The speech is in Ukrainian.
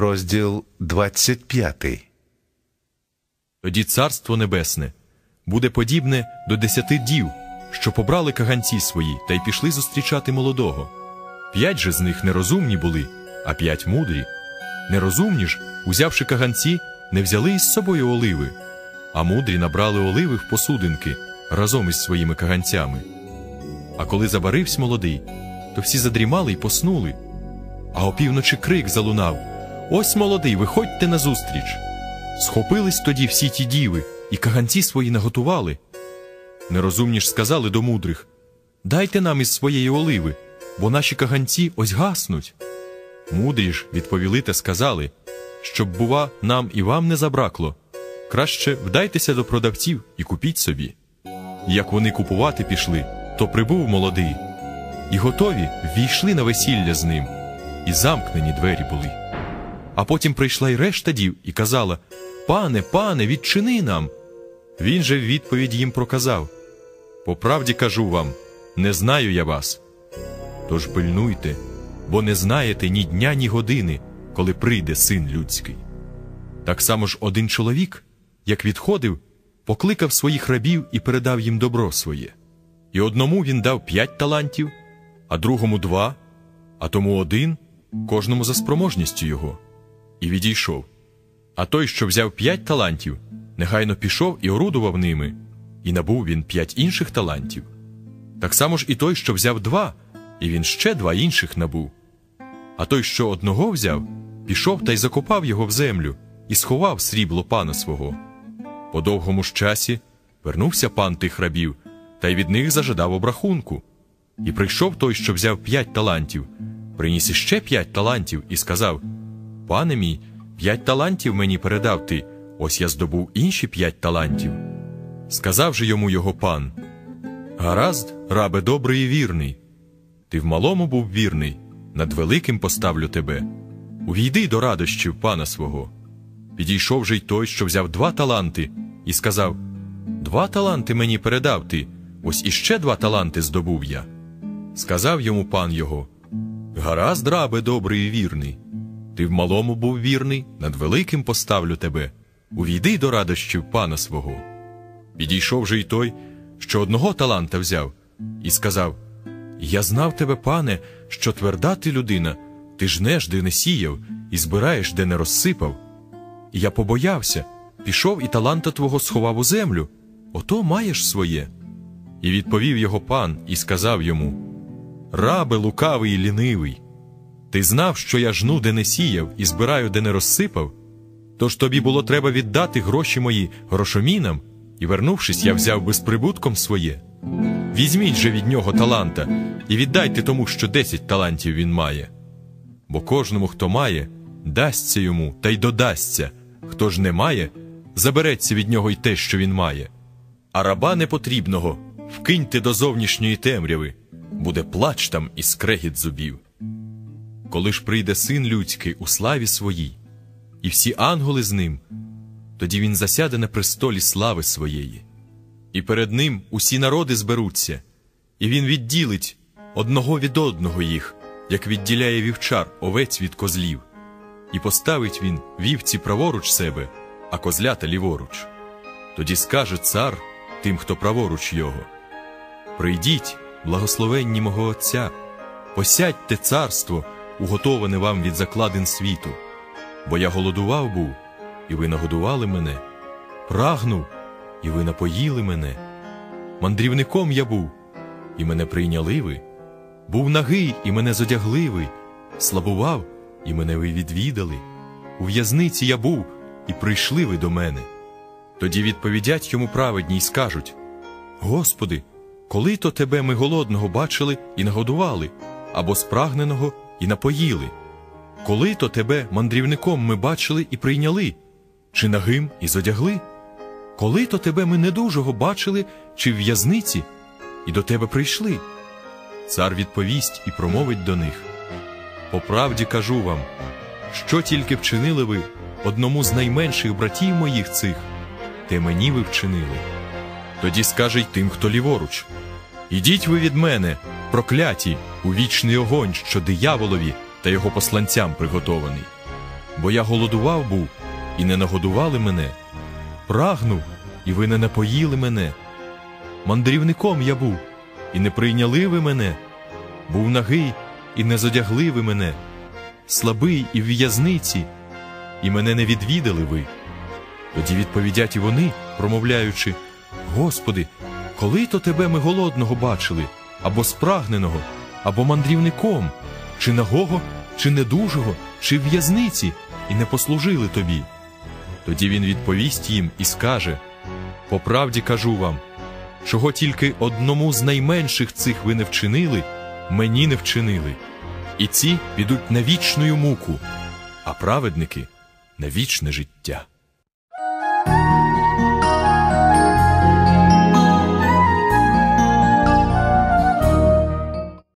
розділ 25. Тоді царство небесне буде подібне до десяти дів, що побрали каганці свої та й пішли зустрічати молодого. П'ять же з них нерозумні були, а п'ять мудрі. Нерозумні ж, узявши каганці, не взяли із собою оливи, а мудрі набрали оливи в посудинки разом із своїми каганцями. А коли забарився молодий, то всі задрімали й поснули. А опівночі крик залунав Ось молодий, виходьте назустріч. Схопились тоді всі ті діви, і каганці свої наготували. Нерозумні ж сказали до мудрих Дайте нам із своєї оливи, бо наші каганці ось гаснуть. Мудрі ж відповіли та сказали, щоб, бува, нам і вам не забракло. Краще вдайтеся до продавців і купіть собі. Як вони купувати пішли, то прибув молодий, і готові ввійшли на весілля з ним, і замкнені двері були. А потім прийшла й решта дів і казала Пане, пане, відчини нам. Він же в відповідь їм проказав По правді кажу вам, не знаю я вас. Тож пильнуйте, бо не знаєте ні дня, ні години, коли прийде син людський. Так само ж один чоловік, як відходив, покликав своїх рабів і передав їм добро своє. І одному він дав п'ять талантів, а другому два, а тому один, кожному за спроможністю його, і відійшов. А той, що взяв п'ять талантів, негайно пішов і орудував ними, і набув він п'ять інших талантів. Так само ж і той, що взяв два, і він ще два інших набув. А той, що одного взяв, пішов та й закопав його в землю і сховав срібло пана свого. По довгому ж часі вернувся пан тих рабів, та й від них зажадав обрахунку. І прийшов той, що взяв п'ять талантів, приніс іще п'ять талантів і сказав: Пане мій, п'ять талантів мені передав ти, ось я здобув інші п'ять талантів. Сказав же йому його пан: Гаразд, рабе добрий і вірний. Ти в малому був вірний, над великим поставлю тебе. Увійди до радощів пана свого. Підійшов же й той, що взяв два таланти, і сказав: Два таланти мені передав ти, ось іще два таланти здобув я. Сказав йому пан його: Гаразд, рабе добрий і вірний. Ти в малому був вірний, над великим поставлю тебе. Увійди до радощів пана свого. Підійшов же й той, що одного таланта взяв, і сказав: Я знав тебе, пане, що тверда ти людина, ти жнеш, де не сіяв, і збираєш, де не розсипав. Я побоявся, пішов і таланта твого сховав у землю, ото маєш своє. І відповів його пан і сказав йому: Рабе лукавий і лінивий, ти знав, що я жну, де не сіяв, і збираю, де не розсипав. Тож тобі було треба віддати гроші мої грошомінам, і, вернувшись, я взяв безприбутком своє. Візьміть же від нього таланта і віддайте тому, що десять талантів він має. Бо кожному, хто має, дасться йому та й додасться, хто ж не має, забереться від нього й те, що він має. А раба непотрібного вкиньте до зовнішньої темряви, буде плач там і скрегіт зубів. Коли ж прийде син людський у славі своїй, і всі ангели з ним, тоді він засяде на престолі слави своєї, і перед ним усі народи зберуться, і він відділить одного від одного їх, як відділяє вівчар овець від козлів, і поставить він вівці праворуч себе, а козлята ліворуч. Тоді скаже цар тим, хто праворуч його: Прийдіть, благословенні мого Отця, посядьте царство, уготоване вам від закладин світу, бо я голодував був, і ви нагодували мене, прагнув, і ви напоїли мене. Мандрівником я був, і мене прийняли ви, був нагий, і мене зодягли ви, слабував, і мене ви відвідали. У в'язниці я був, і прийшли ви до мене. Тоді відповідять йому праведні й скажуть: Господи, коли то тебе ми голодного бачили і нагодували, або спрагненого і напоїли? Коли то тебе мандрівником ми бачили і прийняли, чи нагим і зодягли? Коли то тебе ми недужого бачили, чи в в'язниці, і до тебе прийшли? Цар відповість і промовить до них: По правді кажу вам, що тільки вчинили ви одному з найменших братів моїх цих, те мені ви вчинили. Тоді скаже й тим, хто ліворуч: Ідіть ви від мене, прокляті, у вічний огонь, що дияволові та його посланцям приготований. Бо я голодував був, і не нагодували мене, прагнув, і ви не напоїли мене. Мандрівником я був, і не прийняли ви мене, був нагий, і не зодягли ви мене, слабий і в в'язниці, і мене не відвідали ви. Тоді відповідять і вони, промовляючи: Господи, коли то тебе ми голодного бачили, або спрагненого, або мандрівником, чи нагого, чи недужого, чи в'язниці, і не послужили тобі. Тоді він відповість їм і скаже: По правді кажу вам, чого тільки одному з найменших цих ви не вчинили, мені не вчинили, і ці підуть на вічну муку, а праведники на вічне життя.